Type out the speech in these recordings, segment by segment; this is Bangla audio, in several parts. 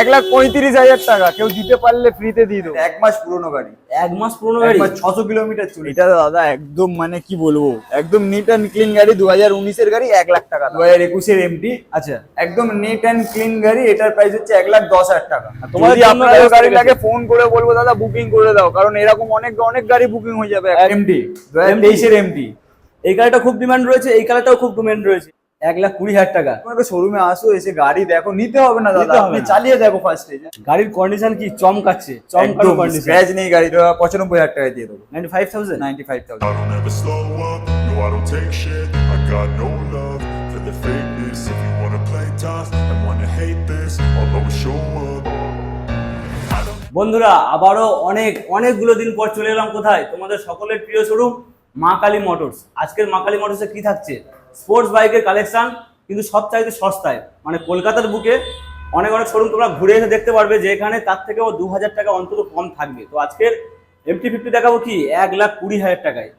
এক লাখ পঁয়ত্রিশ হাজার টাকা কেউ দিতে পারলে ফ্রিতে দিয়ে দেবো। এক মাস পুরোনো গাড়ি। এক মাস পুরনো গাড়ি? ছশো কিলোমিটার চলে। এটা দাদা একদম মানে কি বলব একদম নিট অ্যান্ড ক্লিন গাড়ি দু হাজার উনিশের গাড়ি এক লাখ টাকা দু হাজার একুশের এমটি আচ্ছা। একদম নিট অ্যান্ড ক্লিন গাড়ি এটার প্রাইস হচ্ছে এক লাখ দশ হাজার টাকা। জন্য আপনাদের ব্যবস্থা গাড়িটাকে ফোন করে বলব দাদা বুকিং করে দাও। কারণ এরকম অনেক অনেক গাড়ি বুকিং হয়ে যাবে এমটি দু হাজার তেইশের এমটি এই গাড়িটা খুব ডিমান্ড রয়েছে এই কালারটাও খুব ডিমান্ড রয়েছে। এক লাখ কুড়ি হাজার টাকা। তোমাকে শোরুমে আসো এসে গাড়ি দেখো নিতে হবে না দাদা। আপনি চালিয়ে দেখো ফার্স্টে গাড়ির কন্ডিশন কি? চমকাচ্ছে চমকানো কন্ডিশন স্ক্র্যাচ নেই গাড়িটা পঁচানব্বই হাজার টাকায় দিয়ে দেবো। Ninety five thousand ninety five thousand বন্ধুরা আবারও অনেক অনেকগুলো দিন পর চলে এলাম কোথায়? তোমাদের সকলের প্রিয় শোরুম মা কালী মোটরস আজকের মা কালী মোটরসে কি থাকছে? স্পোর্টস বাইকের কালেকশান কিন্তু সব চাইতে সস্তায়। মানে কলকাতার বুকে অনেক অনেক শোরুম তোমরা ঘুরে এসে দেখতে পারবে যে এখানে তার থেকেও দু হাজার টাকা অন্তত কম থাকবে। তো আজকের এমটি ফিফটি দেখাবো কি? এক লাখ কুড়ি হাজার টাকায়।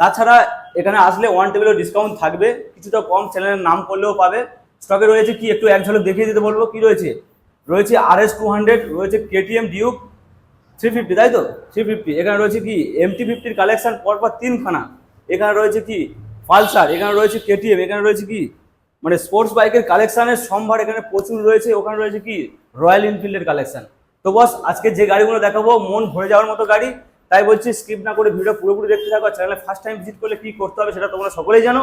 তাছাড়া এখানে আসলে ওয়ান টেবিলের ডিসকাউন্ট থাকবে। কিছুটা কম চ্যানেলের নাম করলেও পাবে। স্টকে রয়েছে কি? একটু এক ঝলক দেখিয়ে দিতে বলব। কি রয়েছে? রয়েছে আর এস টু হান্ড্রেড রয়েছে কেটিএম ডিউক থ্রি ফিফটি তাই তো? থ্রি ফিফটি এখানে রয়েছে কি? এমটি ফিফটির কালেকশান পরপর তিনখানা। এখানে রয়েছে কি? পালসার এখানে রয়েছে কেটিএম এখানে রয়েছে কি? মানে স্পোর্টস বাইকের কালেকশনের সম্ভার এখানে প্রচুর রয়েছে, ওখানে রয়েছে কি? রয়্যাল এনফিল্ডের কালেকশন তো বস আজকে যে গাড়িগুলো দেখাবো, মন ভরে যাওয়ার মতো গাড়ি। তাই বলছি স্কিপ না করে ভিডিও পুরোপুরি দেখতে থাকো চ্যানেলে ফার্স্ট টাইম ভিজিট করলে কি করতে হবে সেটা তোমরা সকলেই জানো।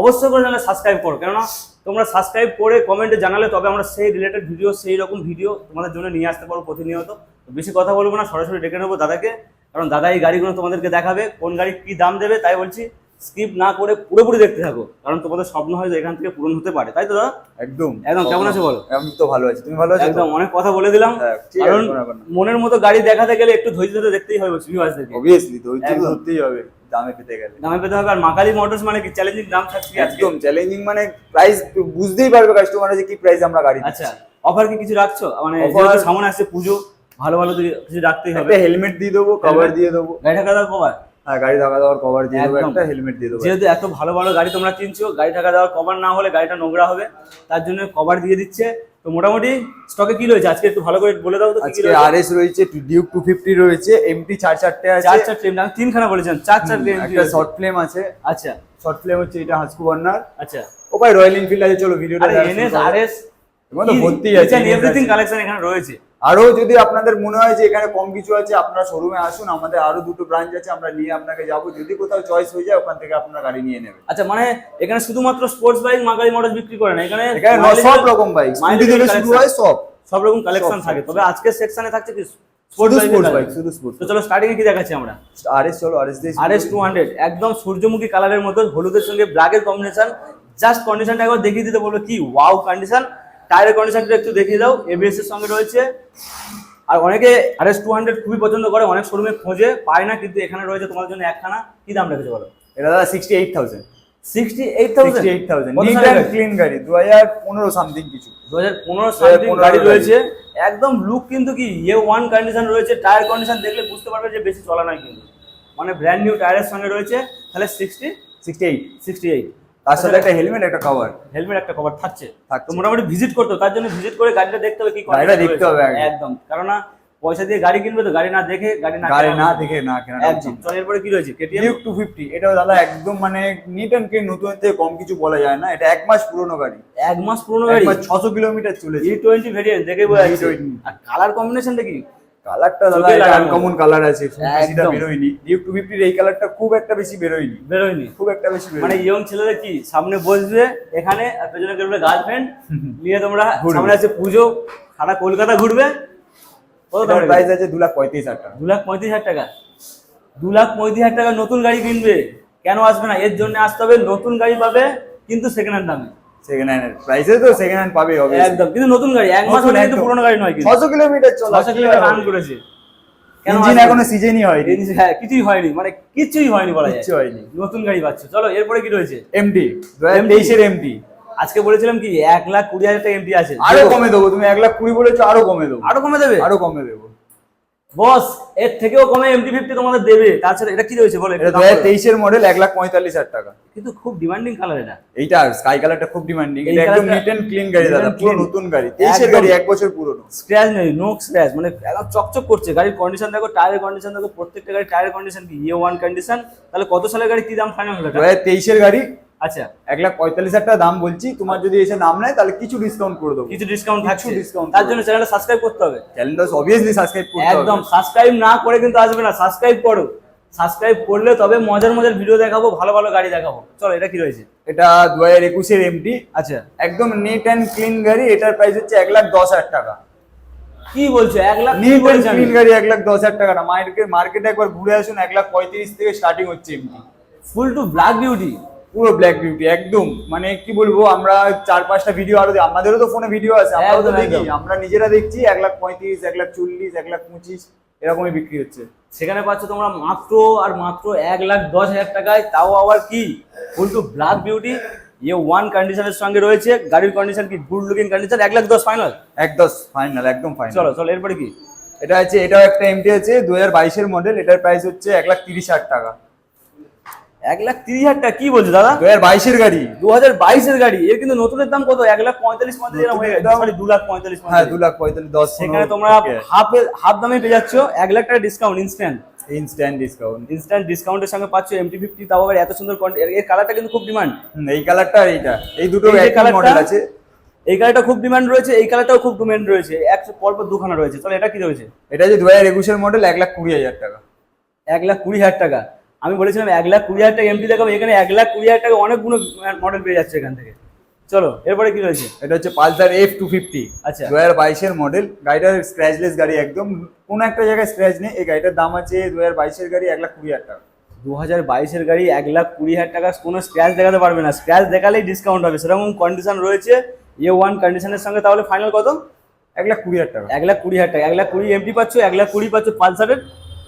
অবশ্যই করে চ্যানেলে সাবস্ক্রাইব করো, কেননা তোমরা সাবস্ক্রাইব করে কমেন্টে জানালে তবে আমরা সেই রিলেটেড ভিডিও সেই রকম ভিডিও তোমাদের জন্য নিয়ে আসতে পারব প্রতিনিয়ত। বেশি কথা বলব না, সরাসরি ডেকে নেব দাদাকে, কারণ দাদা এই গাড়িগুলো তোমাদেরকে দেখাবে, কোন গাড়ি কি দাম দেবে, তাই বলছি। স্কিপ না করে পুরোপুরি দেখতে থাকো কারণ তোমাদের স্বপ্ন হয়তো এখান থেকে পূরণ হতে পারে তাই তো দাদা? একদম একদম, কেমন আছো বলো? আমি তো ভালো আছি তুমি ভালো আছো? একদম অনেক কথা বলে দিলাম হ্যাঁ, কারণ। মনের মতো গাড়ি দেখাতে গেলে একটু ধৈর্য ধরে দেখতেই হবে ভিউয়ার্সদেরকে অবভিয়াসলি ধৈর্য। ধরতেই হবে দামে পেতে গেলে। দামে পেতে হবে আর মাকালি মোটরস মানে কি চ্যালেঞ্জিং দাম থাকছে একদম চ্যালেঞ্জিং মানে প্রাইস বুঝতেই পারবে কাস্টমার যে কি প্রাইস আমরা গাড়ি দিচ্ছি। আচ্ছা অফার কি কিছু রাখছো? মানে সামনে আসছে পুজো ভালো ভালো কিছু রাখতেই হবে। হেলমেট দিয়ে দেবো কভার দিয়ে দেবো। গাড়ি ঢাকা কভার হ্যাঁ গাড়ি ঢাকা দেওয়ার কভার দিয়ে দেবো। একটা হেলমেট দিয়ে দেবো। যেহেতু এত ভালো ভালো গাড়ি তোমরা কিনছো গাড়ি ঢাকা দেওয়ার কভার না হলে গাড়িটা নোংরা হবে তার জন্য কভার দিয়ে দিচ্ছে। তো মোটামুটি স্টকে কি রয়েছে? আজকে একটু ভালো করে বলে দাও তো কি রয়েছে? আর এস রয়েছে ডিউক টু ফিফটি রয়েছে এমটি চার চারটে আছে। চার চার ট্রেন আমি তিনখানা বলেছেন চার চার ট্রেন একটা শর্ট ফ্লেম আছে। আচ্ছা। শর্ট ফ্লেম হচ্ছে এটা হাসকু বার্নার আচ্ছা ওপাই রয়্যাল এনফিল্ড আছে চলো ভিডিওটা আরে এনএস আরএস এগুলো ভর্তি আছে, এভরিথিং। কালেকশন এখানে রয়েছে। আরও যদি আপনাদের মনে হয় যে এখানে কম কিছু আছে আপনারা শোরুমে আসুন আমাদের আরও দুটো ব্রাঞ্চ আছে আমরা নিয়ে আপনাকে যাব। যদি কোথাও চয়েস হয়ে যায় ওখান থেকে আপনারা গাড়ি নিয়ে নেবেন। আচ্ছা মানে এখানে শুধুমাত্র স্পোর্টস বাইক মাগালি মডেল বিক্রি করে না এখানে এখানে সব রকম বাইক mileage থেকে শুরু হয় সব। সব রকম কালেকশন থাকে। তবে সব। আজকের সেকশনে থাকছে কি? শুধু স্পোর্টস বাইক শুধু স্পোর্টস তো চলো স্টার্টিং এ কি দেখাচ্ছি আমরা? আর এস চলো আর এস দিয়ে আর এস টু হান্ড্রেড একদম সূর্যমুখী কালারের মতো হলুদের সঙ্গে ব্ল্যাক এর কম্বিনেশন জাস্ট কন্ডিশনটা একবার দেখিয়ে দিতে বলব কি? ওয়াও কন্ডিশন টায়ারের কন্ডিশনটা একটু দেখিয়ে দাও এবিএস এর সঙ্গে রয়েছে। আর অনেকে আর এস টু হান্ড্রেড খুবই পছন্দ করে অনেক শোরুমে খোঁজে পায় না কিন্তু এখানে রয়েছে তোমার জন্য একখানা। কি দাম রেখেছে বলো? এটা দাদা sixty eight thousand sixty eight eight thousand clean গাড়ি দু হাজার পনেরো সামথিং কিছু। দু হাজার পনেরো সামথিং গাড়ি। রয়েছে। একদম লুক কিন্তু কি ওয়ান কন্ডিশন রয়েছে টায়ার কন্ডিশন দেখলে বুঝতে পারবে যে বেশি চলা নয় কিন্তু। মানে ব্র্যান্ড নিউ টায়ারের সঙ্গে রয়েছে তাহলে sixty sixty eight sixty eight তার সাথে একটা হেলমেট একটা কভার হেলমেট একটা কভার থাকছে। তো মোটামুটি ভিজিট করতে হবে তার জন্য ভিজিট করে গাড়িটা দেখতে হবে কি গাড়িটা দেখতে হবে একদম। কারণ পয়সা দিয়ে গাড়ি কিনবে তো গাড়ি না দেখে গাড়ি না গাড়ি না দেখে না কেনা একদম। চল এরপরে কি রয়েছে? কেটিএম ডিউক টু ফিফটি এটাও দাদা একদম মানে নিট অ্যান্ড ক্লিন নতুন থেকে কম কিছু বলা যায় না। এটা এক মাস পুরনো গাড়ি। এক মাস পুরনো গাড়ি? মাস ছশো কিলোমিটার চলেছে। ই টোয়েন্টি ভেরিয়েন্ট দেখে বোঝা যাচ্ছে। আর কালার কম্বিনেশনটা কি? কালারটা দাদা এটা আনকমন কালার আছে বেশিটা বেরোয়নি। ডিউক টু ফিফটির এই কালারটা খুব একটা বেশি বেরোয়নি। বেরোয়নি। খুব একটা বেশি মানে ইয়ং ছেলেদের কি সামনে বসবে এখানে আর পেছনে করবে গার্লফ্রেন্ড নিয়ে তোমরা সামনে আছে পুজো সারা কলকাতা ঘুরবে। কত দাম? প্রাইস আছে দু লাখ পঁয়ত্রিশ হাজার টাকা। দু লাখ পঁয়ত্রিশ হাজার টাকা। দু লাখ পঁয়ত্রিশ হাজার টাকা নতুন গাড়ি কিনবে। কেন আসবে না? এর জন্য আসতে হবে নতুন গাড়ি পাবে কিন্তু সেকেন্ড হ্যান্ড দামে। সেকেন্ড হ্যান্ড প্রাইসে তো সেকেন্ড হ্যান্ড পাবে হবে একদম কিন্তু নতুন গাড়ি এক মাস হলে কিন্তু পুরোনো গাড়ি নয় কিন্তু। ছশো কিলোমিটার চলা। ছশো কিলোমিটার রান করেছে। ইঞ্জিন এখনও সিজনই হয়নি। হ্যাঁ কিছুই হয়নি মানে কিছুই হয়নি বলা যায়। কিচ্ছু হয়নি। নতুন গাড়ি পাচ্ছ। চলো এরপরে কি রয়েছে? এমটি আজকে বলেছিলাম কি এক লাখ কুড়ি হাজার টাকা এমপি আছে। আরও কমে দেবো তুমি এক লাখ কুড়ি বলেছ আরও কমে দেবো। আরও কমে দেবে? আরও কমে দেবো। বস এর থেকেও কমে এমটি ফিফটি তোমাদের দেবে। তাছাড়া এটা কি রয়েছে বলো এটা দু হাজার তেইশের মডেল এক লাখ পঁয়তাল্লিশ হাজার টাকা। কিন্তু খুব ডিমান্ডিং কালার এটা। এইটা স্কাই কালারটা খুব ডিমান্ডিং এটা একদম নিট এন্ড ক্লিন গাড়ি দাদা পুরো নতুন গাড়ি। তেইশের গাড়ি এক বছর পুরনো। স্ক্র্যাচ নেই নো স্ক্র্যাচ মানে একদম চকচক করছে। গাড়ির কন্ডিশন দেখো টায়ারের কন্ডিশন দেখো প্রত্যেকটা গাড়ির টায়ারের কন্ডিশন কি? ইয়ে ওয়ান কন্ডিশন তাহলে কত সালের গাড়ি কি দাম ফাইনাল হলো? দু হাজার তেইশের গাড়ি আচ্ছা। এক লাখ পঁয়তাল্লিশ হাজার টাকা দাম বলছি তোমার যদি এসে নাম নেয় তাহলে কিছু ডিসকাউন্ট করে দেবো। কিছু ডিসকাউন্ট কিছু থাকছে। discount তার জন্য চ্যানেলটা সাবস্ক্রাইব করতে হবে। চ্যানেলটা অবভিয়াসলি সাবস্ক্রাইব করতে হবে। একদম সাবস্ক্রাইব না করে কিন্তু আসবে না। সাবস্ক্রাইব করো। সাবস্ক্রাইব করলে তবে মজার মজার ভিডিও দেখাবো ভালো ভালো গাড়ি দেখাবো। চলো এটা কি রয়েছে? এটা দু হাজার একুশের এমটি আচ্ছা। একদম নিট অ্যান্ড ক্লিন গাড়ি এটার প্রাইস হচ্ছে এক লাখ দশ হাজার টাকা। কি বলছো? এক লাখ নিট অ্যান্ড ক্লিন গাড়ি এক লাখ দশ হাজার টাকা না। মার্কেট মার্কেটে একবার ঘুরে আসুন এক লাখ পঁয়ত্রিশ থেকে স্টার্টিং হচ্ছে MT full two black beauty পুরো ব্ল্যাক বিউটি একদম। মানে কি বলব আমরা চার পাঁচটা ভিডিও আরও আমাদেরও তো ফোনে ভিডিও আছে আমরাও তো দেখি। আমরা নিজেরা দেখছি এক লাখ পঁয়ত্রিশ এক লাখ চল্লিশ এক লাখ পঁচিশ এরকমই বিক্রি হচ্ছে। সেখানে পাচ্ছ তোমরা মাত্র আর মাত্র এক লাখ দশ হাজার টাকায় তাও আবার কি? টু ব্ল্যাক বিউটি ইয়ে ওয়ান কন্ডিশনের সঙ্গে রয়েছে গাড়ির কন্ডিশন কি? গুড লুকিং কন্ডিশন এক লাখ দশ ফাইনাল এক দশ ফাইনাল একদম ফাইনাল চলো চলো এরপরে কি? এটা আছে এটাও একটা এমটি আছে দু হাজার বাইশের মডেল এটার প্রাইস হচ্ছে এক লাখ তিরিশ হাজার টাকা। এক লাখ তিরিশ হাজার টাকা কি বলছো দাদা? দু হাজার বাইশের গাড়ি। দু হাজার বাইশের গাড়ি এর কিন্তু নতুনের দাম কত? এক লাখ পঁয়তাল্লিশ পঁয়তাল্লিশ হয়ে গেছে। দু লাখ পঁয়তাল্লিশ হ্যাঁ দু লাখ পঁয়তাল্লিশ দশ সেখানে তোমরা হাফ হাফ দামে পেয়ে যাচ্ছ। এক লাখ টাকা discount instant instant discount instant ডিসকাউন্টের সঙ্গে পাচ্ছ এমটি ফিফটি তাও আবার এত সুন্দর এর কালারটা কিন্তু খুব ডিমান্ড এই কালারটা আর এইটা। এই দুটো এই কালারটা- মডেল আছে। এই কালারটা খুব ডিমান্ড রয়েছে এই কালারটাও খুব ডিমান্ড রয়েছে। একশো পরপর দুখানা রয়েছে। চলো এটা কি রয়েছে? এটা যে দু হাজার একুশের মডেল এক লাখ কুড়ি হাজার টাকা। এক লাখ কুড়ি হাজার টাকা। আমি বলেছিলাম এক লাখ কুড়ি হাজার টাকা এমপি দেখাবো এখানে এক লাখ কুড়ি হাজার টাকা অনেকগুলো মডেল পেয়ে যাচ্ছে এখান থেকে। চলো এরপরে কি রয়েছে? এটা হচ্ছে পালসার এফ টু ফিফটি আচ্ছা। দু হাজার বাইশের মডেল গাড়িটার স্ক্র্যাচলেস গাড়ি একদম। কোনো একটা জায়গায় স্ক্র্যাচ নেই। এই গাড়িটার দাম আছে দু হাজার বাইশের গাড়ি এক লাখ কুড়ি হাজার টাকা। দু হাজার বাইশের গাড়ি এক লাখ কুড়ি হাজার টাকা কোনো স্ক্র্যাচ দেখাতে পারবে না। স্ক্র্যাচ দেখালেই ডিসকাউন্ট হবে। সেরকম কন্ডিশন রয়েছে। এ ওয়ান কন্ডিশনের সঙ্গে তাহলে ফাইনাল কত? এক লাখ কুড়ি হাজার টাকা। এক লাখ কুড়ি হাজার টাকা। এক লাখ কুড়ি এমপি পাচ্ছ এক লাখ কুড়ি পাচ্ছ পালসারের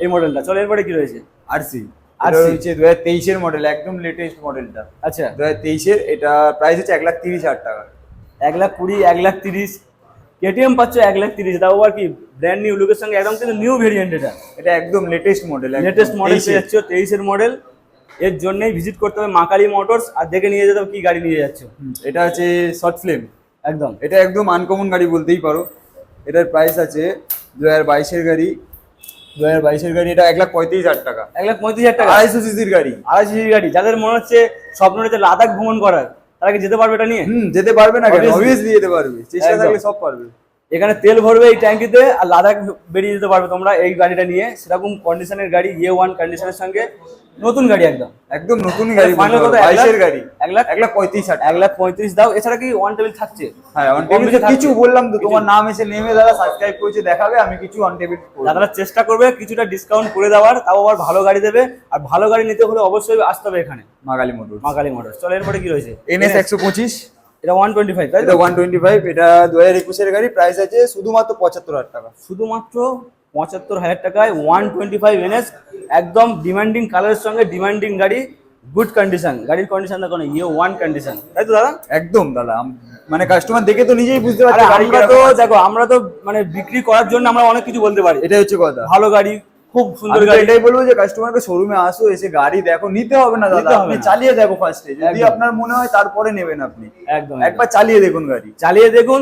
এই মডেলটা চলো এরপরে কি রয়েছে? আরসি RC আর হচ্ছে দু হাজার তেইশের মডেল একদম লেটেস্ট মডেলটা আচ্ছা। দু হাজার তেইশের এটা প্রাইস হচ্ছে এক লাখ তিরিশ হাজার টাকা। এক লাখ কুড়ি এক লাখ তিরিশ। কেটিএম পাচ্ছ এক লাখ তিরিশ তাও আবার কি ব্র্যান্ড নিউ লুকের সঙ্গে একদম কিন্তু নিউ ভেরিয়েন্ট এটা? এটা একদম লেটেস্ট মডেল লেটেস্ট মডেল যাচ্ছ তেইশের মডেল এর জন্যই ভিজিট করতে হবে মাকালি মোটরস আর দেখে নিয়ে যেতে হবে কি গাড়ি নিয়ে যাচ্ছ। এটা হচ্ছে শর্ট ফিল্ম একদম। এটা একদম আনকমন গাড়ি বলতেই পারো। এটার প্রাইস আছে দু হাজার বাইশের গাড়ি। দু হাজার বাইশের গাড়ি এটা এক লাখ পঁয়ত্রিশ হাজার টাকা। এক লাখ পঁয়ত্রিশ হাজার টাকা? আড়াইশো সিসির গাড়ি। আড়াইশো সিসির গাড়ি। যাদের মনে হচ্ছে স্বপ্ন রয়েছে লাদাখ ভ্রমণ করার তারা কি যেতে পারবে এটা নিয়ে? হুম যেতে পারবে না কেন. অবভিয়াসলি যেতে পারবে। চেষ্টা থাকলে সব পারবে। এখানে তেল ভরবে এই ট্যাঙ্কিতে আর লাদাখ বেরিয়ে যেতে পারবে তোমরা এই গাড়িটা নিয়ে। সেরকম কন্ডিশনের গাড়ি ইয়ে ওয়ান কন্ডিশনের সঙ্গে নতুন গাড়ি একদম। একদম নতুন গাড়ি? বাইশের গাড়ি। এক লাখ? এক লাখ পঁয়ত্রিশ এক লাখ পঁয়ত্রিশ। দাও এছাড়া কি ওয়ান টেবিল থাকছে? হ্যাঁ কম টেবিল কিছু বললাম তো তোমার নাম এসে নেমে দাদা সাবস্ক্রাইব করেছে দেখাবে আমি কিছু অন টেবিল যারা চেষ্টা করবে কিছুটা ডিসকাউন্ট করে দেওয়ার তাও আবার ভালো গাড়ি দেবে। আর ভালো গাড়ি নিতে হলে অবশ্যই আসতে হবে এখানে। মাগালি মোটর মাগালি মোটর চলো এরপরে কি রয়েছে? এনএস একশো পঁচিশ। এটা ওয়ান টোয়েন্টি ফাইভ তাই তো? এটা গাড়ি প্রাইস আছে শুধুমাত্র পঁচাত্তর হাজার টাকা। শুধুমাত্র পঁচাত্তর হাজার টাকায় এনএস একদম ডিমান্ডিং কালারের সঙ্গে ডিমান্ডিং গাড়ি গুড কন্ডিশন গাড়ির কন্ডিশন দেখো ইয়ে ওয়ান কন্ডিশন তাই তো দাদা? একদম দাদা মানে কাস্টমার দেখে তো নিজেই বুঝতে পারছে আমরা তো দেখো আমরা তো মানে বিক্রি করার জন্য আমরা অনেক কিছু বলতে পারি। এটাই হচ্ছে কথা। ভালো গাড়ি খুব সুন্দর গাড়ি। এটাই বলব যে কাস্টমারকে শোরুমে আসো এসে গাড়ি দেখো নিতে হবে না দাদা আপনি চালিয়ে দেখো ফার্স্টে যদি আপনার মনে হয় তারপরে নেবেন আপনি। একদম। একবার চালিয়ে দেখুন গাড়ি। চালিয়ে দেখুন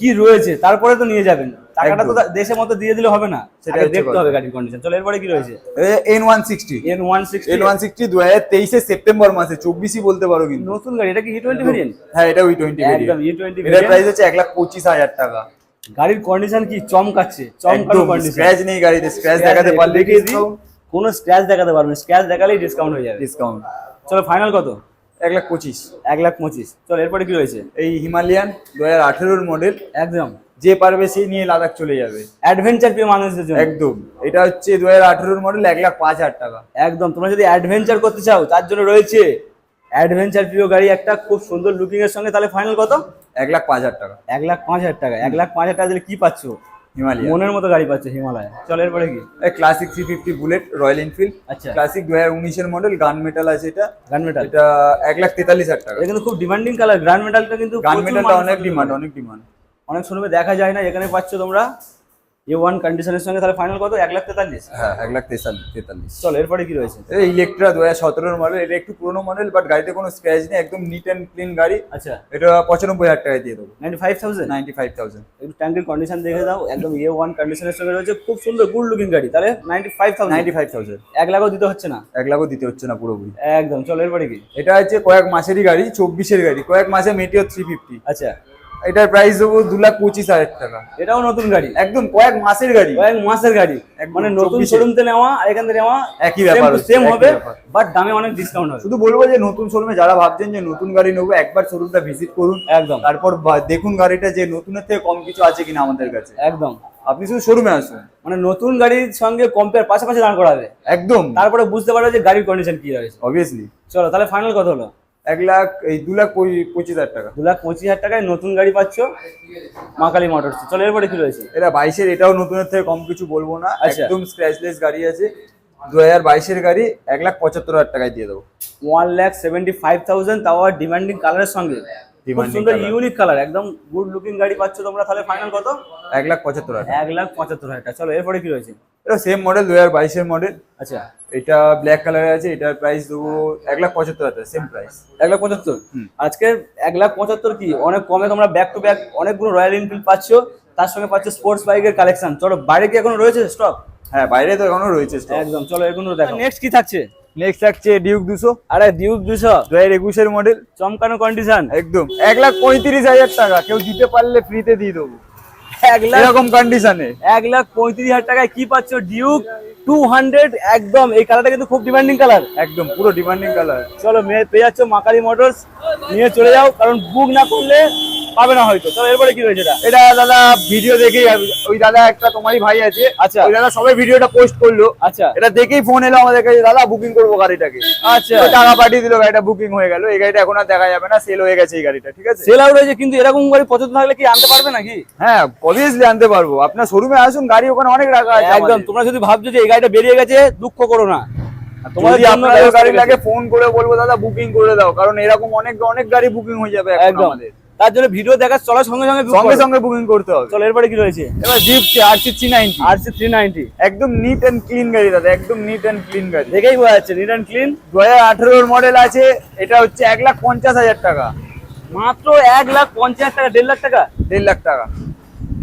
কি রয়েছে তারপরে তো নিয়ে যাবেন। টাকাটা তো দেশের মতো দিয়ে দিলে হবে না। সেটা দেখতে হবে গাড়ির কন্ডিশন চলো এরপরে কি রয়েছে? N one sixty N one sixty N one sixty দু হাজার তেইশে সেপ্টেম্বর মাসে চব্বিশই বলতে পারো কিন্তু। নতুন গাড়ি এটা কি ই টোয়েন্টি ভেরিয়েন্ট হ্যাঁ এটা ওই টোয়েন্টি একদম ই টোয়েন্টি এটার প্রাইস হচ্ছে এক লাখ পঁচিশ হাজার টাকা। গাড়ির কন্ডিশন কি? চমকাচ্ছে চমকানো কন্ডিশন স্ক্র্যাচ নেই গাড়িতে স্ক্র্যাচ দেখাতে পারলে দিই। কোনো স্ক্র্যাচ দেখাতে পারবেন স্ক্র্যাচ দেখালেই ডিসকাউন্ট হয়ে যাবে। ডিসকাউন্ট চলো ফাইনাল কত? এক লাখ পঁচিশ। এক লাখ পঁচিশ। চলো এরপরে কি রয়েছে? এই হিমালয়ান দু হাজার আঠেরোর মডেল একদম। যে পারবে সেই নিয়ে লাদাখ চলে যাবে। অ্যাডভেঞ্চার প্রিয় মানুষদের জন্য। একদম। এটা হচ্ছে দু হাজার আঠেরোর মডেল এক লাখ পাঁচ হাজার টাকা। একদম। তোমরা যদি অ্যাডভেঞ্চার করতে চাও তার জন্য রয়েছে অ্যাডভেঞ্চার প্রিয় গাড়ি একটা খুব সুন্দর লুকিং এর সঙ্গে। তাহলে ফাইনাল কত? এক লাখ পাঁচ হাজার টাকা। এক লাখ পাঁচ হাজার টাকা। এক লাখ পাঁচ হাজার টাকা দিলে কি পাচ্ছ? হিমালয়। মনের মতো গাড়ি পাচ্ছে হিমালয়। চলো এরপরে কি? Classic three fifty Bullet Royal Enfield আচ্ছা। ক্লাসিক দু হাজার উনিশের মডেল গান মেটাল আছে এটা। গান মেটাল এটা এক লাখ তেতাল্লিশ হাজার টাকা। কিন্তু খুব ডিমান্ডিং কালার গ্র্যান্ড মেটালটা কিন্তু গান মেটালটা অনেক ডিমান্ড অনেক ডিমান্ড অনেক শোরুমে দেখা যায় না এখানে পাচ্ছ তোমরা এ ওয়ান কন্ডিশনের সঙ্গে তাহলে ফাইনাল কত? এক লাখ তেতাল্লিশ। হ্যাঁ এক লাখ তেতাল্লিশ চলো এরপরে কি রয়েছে? এই ইলেকট্রা দু হাজার সতেরোর মডেল এটা একটু পুরোনো মডেল বাট গাড়িতে কোনো স্ক্র্যাচ নেই একদম নিট অ্যান্ড ক্লিন গাড়ি। আচ্ছা। এটা পঁচানব্বই হাজার টাকায় দিয়ে দেবো। Ninety five thousand ninety five thousand একটু ট্যাঙ্কের কন্ডিশন দেখে দাও একদম এ ওয়ান কন্ডিশনের সঙ্গে রয়েছে খুব সুন্দর গুড লুকিং গাড়ি তাহলে ninety five thousand ninety five thousand এক লাখও দিতে হচ্ছে না? এক লাখও দিতে হচ্ছে না পুরোপুরি। একদম চলো এরপরে কি? এটা হচ্ছে কয়েক মাসেরই গাড়ি চব্বিশের গাড়ি কয়েক মাসে মেটিও থ্রি ফিফটি আচ্ছা। এটার প্রাইস দেবো দু লাখ পঁচিশ হাজার টাকা। এটাও নতুন গাড়ি? একদম কয়েক মাসের গাড়ি। কয়েক মাসের গাড়ি। মানে নতুন শোরুম থেকে নেওয়া আর এখান থেকে নেওয়া একই ব্যাপার সেম হবে বাট দামে অনেক ডিসকাউন্ট হবে। শুধু বলব যে নতুন শোরুমে যারা ভাবছেন যে নতুন গাড়ি নেব একবার শোরুমটা ভিজিট করুন। একদম। তারপর দেখুন গাড়িটা যে নতুনের থেকে কম কিছু আছে কিনা আমাদের কাছে। একদম। আপনি শুধু শোরুমে আসুন। মানে নতুন গাড়ির সঙ্গে কম্পেয়ার পাশাপাশি দাঁড় করাবে। একদম। তারপরে বুঝতে পারবে যে গাড়ির কন্ডিশন কি রয়েছে। অবভিয়াসলি চলো তাহলে ফাইনাল কথা হলো। এক লাখ এই দু লাখ পঁচিশ হাজার টাকা। দু লাখ পঁচিশ হাজার টাকায় নতুন গাড়ি পাচ্ছ মা কালী মোটরস চলো এরপরে কি রয়েছে? এটা বাইশের এটাও নতুনের থেকে কম কিছু বলব না। আচ্ছা। একদম স্ক্র্যাচলেস গাড়ি আছে। দু হাজার বাইশের গাড়ি এক লাখ পঁচাত্তর হাজার টাকায় দিয়ে দেবো। One lakh seventy five thousand তাও আর ডিমান্ডিং কালারের সঙ্গে। সুন্দর ইউনিক কালার একদম গুড লুকিং গাড়ি পাচ্ছ তোমরা তাহলে ফাইনাল কত? এক লাখ পঁচাত্তর হাজার এক লাখ পঁচাত্তর হাজার টাকা। চলো এরপরে কি রয়েছে? এটা সেম মডেল দু হাজার বাইশের মডেল আচ্ছা। এটা ব্ল্যাক কালারে আছে এটার প্রাইস দেবো এক লাখ পঁচাত্তর হাজার সেম প্রাইস এক লাখ পঁচাত্তর? আজকে এক লাখ পঁচাত্তর কি? অনেক কমে তোমরা ব্যাক টু ব্যাক অনেকগুলো রয়্যাল এনফিল্ড পাচ্ছ তার সঙ্গে পাচ্ছ স্পোর্টস বাইকের কালেকশন চলো বাইরে কি এখনও রয়েছে স্টক হ্যাঁ বাইরে তো এখনও রয়েছে একদম চলো এগুলো দেখো নেক্সট কি থাকছে? নেক্সট থাকছে ডিউক দুশো। আরে ডিউক দুশো। দু হাজার একুশের মডেল চমকানো কন্ডিশন একদম। এক লাখ পঁয়ত্রিশ হাজার টাকা কেউ দিতে পারলে ফ্রিতে দিয়ে দেবো। এরকম কন্ডিশনে এক লাখ পঁয়ত্রিশ হাজার টাকায় কি পাচ্ছ? ডিউক টু হান্ড্রেড একদম। এই কালারটা কিন্তু খুব ডিমান্ডিং কালার একদম পুরো ডিমান্ডিং কালার চলো মেয়ে পেয়ে যাচ্ছ মাকারি মোটরস নিয়ে চলে যাও কারণ বুক না করলে পাবে না হয়তো। চলো এরপরে কি রয়েছে এটা? এটা দাদা ভিডিও দেখেই ওই দাদা একটা তোমারই ভাই আছে। আচ্ছা। ওই দাদা সবাই ভিডিওটা পোস্ট করল। আচ্ছা। এটা দেখেই ফোন এলো আমাদের কাছে দাদা বুকিং করব গাড়িটাকে। আচ্ছা। টাকা পাঠিয়ে দিল গাড়িটা বুকিং হয়ে গেল। এই গাড়িটা এখন আর দেখা যাবে না সেল হয়ে গেছে এই গাড়িটা ঠিক আছে? সেল আউট হয়েছে কিন্তু এরকম গাড়ি পছন্দ থাকলে কি আনতে পারবে নাকি? হ্যাঁ অবভিয়াসলি আনতে পারব। আপনার শোরুমে আসুন গাড়ি ওখানে অনেক রাখা আছে একদম তোমরা যদি ভাবছ যে এই গাড়িটা বেরিয়ে গেছে দুঃখ করো না। যদি জন্য আপনাদের ব্যবস্থা গাড়ি রেখেছি। লাগে ফোন করে বলব দাদা বুকিং করে দাও। কারণ এরকম অনেক অনেক গাড়ি বুকিং হয়ে যাবে একদম। আমাদের। তার জন্য ভিডিও দেখার চলার সঙ্গে সঙ্গে সঙ্গে সঙ্গে বুকিং করতে হবে। চলো এরপরে কি রয়েছে? এবার zip RC three ninety R C three ninety একদম নিট অ্যান্ড ক্লিন গাড়ি দাদা একদম নিট অ্যান্ড ক্লিন গাড়ি। দেখেই বোঝা যাচ্ছে নিট অ্যান্ড ক্লিন দু হাজার মডেল আছে এটা হচ্ছে এক লাখ পঞ্চাশ হাজার টাকা। মাত্র এক লাখ পঞ্চাশ টাকা দেড় লাখ টাকা? দেড় লাখ টাকা।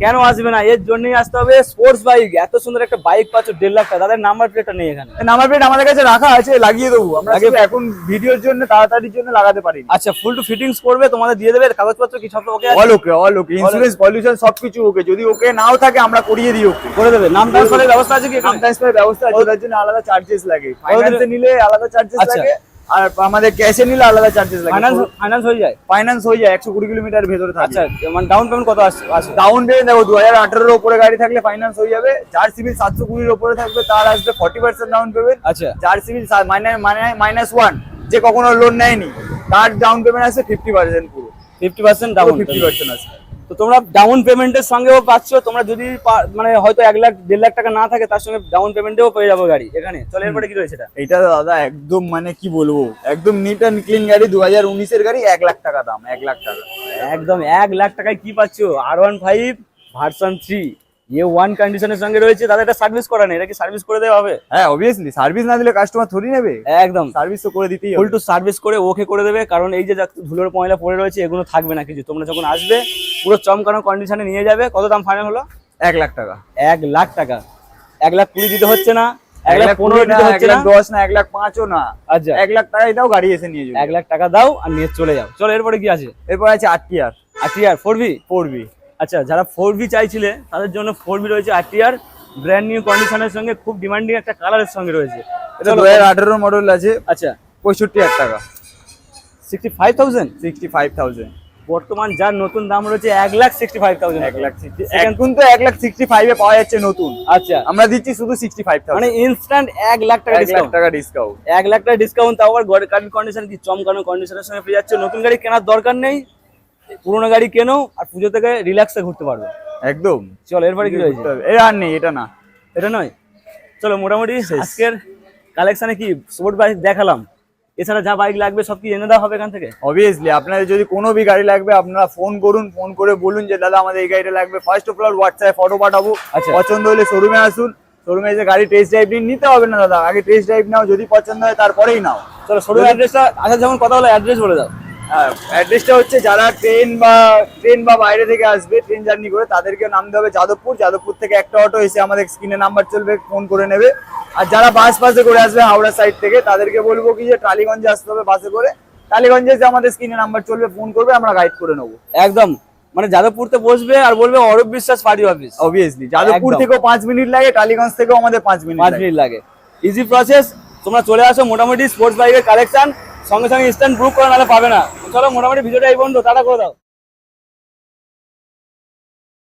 কেন আসবে না? এর জন্যই আসতে হবে স্পোর্টস বাইক এত সুন্দর একটা বাইক পাচ্ছ দেড় লাখ টাকা। তাদের নাম্বার প্লেটটা নেই এখানে। নাম্বার প্লেট আমাদের কাছে রাখা আছে লাগিয়ে দেবো। আমরা এখন ভিডিওর জন্য তাড়াতাড়ির জন্য লাগাতে পারি আচ্ছা ফুল টু ফিটিংস করবে তোমাদের দিয়ে দেবে কাগজপত্র কি সব okay all okay all okay insurance pollution সবকিছু ওকে যদি ওকে নাও থাকে আমরা করিয়ে দিই ওকে। করে দেবে। নাম ট্রান্সফারের ব্যবস্থা আছে কি নাম এখানে ট্রান্সফার ব্যবস্থা আছে ওটার জন্য আলাদা চার্জেস লাগে। ফাইন্যান্সে নিলে আলাদা চার্জেস আচ্ছা। লাগে। আর আমাদের ক্যাশে নিলে আলাদা চার্জেস লাগে। ফাইন্যান্স ফাইন্যান্স হয়ে যায়। ফাইন্যান্স হয়ে যায় একশো কুড়ি কিলোমিটার ভেতরে থাকে। আচ্ছা মানে ডাউন পেমেন্ট কত আসছে ডাউন পেমেন্ট দেখো দু হাজার আঠারোর উপরে গাড়ি থাকলে ফাইন্যান্স হয়ে যাবে। যার সিভিল সাতশো কুড়ির উপরে থাকবে তার আসবে ফর্টি পার্সেন্ট ডাউন পেমেন্ট আচ্ছা। যার সিভিল মাইনাস ওয়ান যে কখনো লোন নেয়নি তার ডাউন পেমেন্ট আছে ফিফটি পার্সেন্ট পুরো। Fifty percent down fifty percent আছে তো তোমরা ডাউন পেমেন্টের সঙ্গেও পাচ্ছ তোমরা যদি মানে হয়তো এক লাখ দেড় লাখ টাকা না থাকে তার সঙ্গে ডাউন পেমেন্টেও পেয়ে যাব গাড়ি। এখানে। চলে এরপরে কি রয়েছে এটা? এটা দাদা একদম মানে কি বলব একদম নিট অ্যান্ড ক্লিন গাড়ি দু হাজার উনিশের গাড়ি এক লাখ টাকা দাম এক লাখ টাকা। একদম এক লাখ টাকায় কি পাচ্ছ? R one five version three one কন্ডিশনের সঙ্গে রয়েছে এটা সার্ভিস করা নেই এটা কি সার্ভিস করে দেওয়া হবে? হ্যাঁ অবভিয়াসলি সার্ভিস না দিলে কাস্টমার থরি নেবে। একদম। সার্ভিস তো করে দিতেই ফুল টু সার্ভিস করে ওকে করে দেবে কারণ এই যে ধুলোর ময়লা পড়ে রয়েছে এগুলো থাকবে না কিছু। তোমরা যখন আসবে পুরো চমকানো কন্ডিশনে নিয়ে যাবে কত দাম ফাইনাল হলো? এক লাখ টাকা। এক লাখ টাকা। এক লাখ কুড়ি দিতে হচ্ছে না এক লাখ পনেরো পনেরো দিতে হচ্ছে লাখ না। দশ না এক লাখ পাঁচও না। আচ্ছা। এক লাখ টাকায় দাও গাড়ি এসে নিয়ে যাবে। এক লাখ টাকা দাও আর নিয়ে চলে যাও। চলো এরপরে কি আছে? এরপর আছে R T R. R T R four B four B আচ্ছা যারা ফোর বি চাইছিলে তাদের জন্য ফোর বি রয়েছে আর টি আর ব্র্যান্ড নিউ কন্ডিশনের সঙ্গে খুব ডিমান্ডিং একটা কালারের সঙ্গে রয়েছে। এটা দু হাজার আঠেরোর মডেল আছে আচ্ছা। পঁয়ষট্টি হাজার টাকা। Sixty five thousand sixty five thousand বর্তমান যার নতুন দাম রয়েছে এক লাখ সিক্সটি ফাইভ থাউজেন্ড এক লাখ সিক্সটি এখন তো এক লাখ সিক্সটি ফাইভে পাওয়া যাচ্ছে নতুন। আচ্ছা। আমরা দিচ্ছি শুধু সিক্সটি ফাইভ মানে ইনস্ট্যান্ট এক লাখ টাকা এক লাখ টাকা ডিসকাউন্ট এক লাখ টাকা ডিসকাউন্ট তাও আবার গাড়ির কন্ডিশন কি চমকানো কন্ডিশনের সঙ্গে পেয়ে যাচ্ছে? নতুন গাড়ি কেনার দরকার নেই। পুরোনো গাড়ি কেনো আর পুজো থেকে রিল্যাক্সে ঘুরতে পারবে। একদম। চলো এরপরে কি রয়েছে? এটা আর নেই এটা না। এটা নয়? চলো মোটামুটি আজকের কালেকশনে কি স্পোর্ট বাইক দেখালাম। এছাড়া যা বাইক লাগবে সব কি এনে দেওয়া হবে এখান থেকে? অবভিয়াসলি আপনাদের যদি কোনো বি গাড়ি লাগবে আপনারা ফোন করুন ফোন করে বলুন যে দাদা আমাদের এই গাড়িটা লাগবে। ফার্স্ট অফ অল হোয়াটসঅ্যাপে ফটো পাঠাবো। আচ্ছা। পছন্দ হলে শোরুমে আসুন। শোরুমে এসে গাড়ি টেস্ট ড্রাইভ নিতে হবে না দাদা। আগে টেস্ট ড্রাইভ নাও যদি পছন্দ হয় তারপরেই নাও। চলো শোরুম অ্যাড্রেসটা আচ্ছা যেমন কথা হলো অ্যাড্রেস বলে দাও। অ্যাড্রেসটা হচ্ছে যারা ট্রেন বা ট্রেন বা বাইরে থেকে আসবে ট্রেন জার্নি করে তাদেরকে নামতে হবে যাদবপুর। যাদবপুর থেকে একটা অটো এসে আমাদের স্ক্রিনে নাম্বার চলবে ফোন করে নেবে। আর যারা বাস বাসে করে আসবে হাওড়া সাইড থেকে তাদেরকে বলব কি যে টালিগঞ্জে আসতে হবে বাসে করে। টালিগঞ্জে এসে আমাদের স্ক্রিনে নাম্বার চলবে ফোন করবে আমরা গাইড করে নেব। একদম। মানে যাদবপুরতে বসবে আর বলবে Arup Biswas party office obviously Jadavpur থেকেও পাঁচ মিনিট লাগে টালিগঞ্জ থেকেও আমাদের পাঁচ মিনিট পাঁচ মিনিট লাগে। ইজি প্রসেস তোমরা চলে আসো মোটামুটি স্পোর্টস বাইকের কালেকশন সঙ্গে সঙ্গে ইনস্ট্যান্ট বুক করে নাহলে পাবে না। চলো, মোটামুটি ভিডিওটা এই বন্ধু টাটা করে দাও।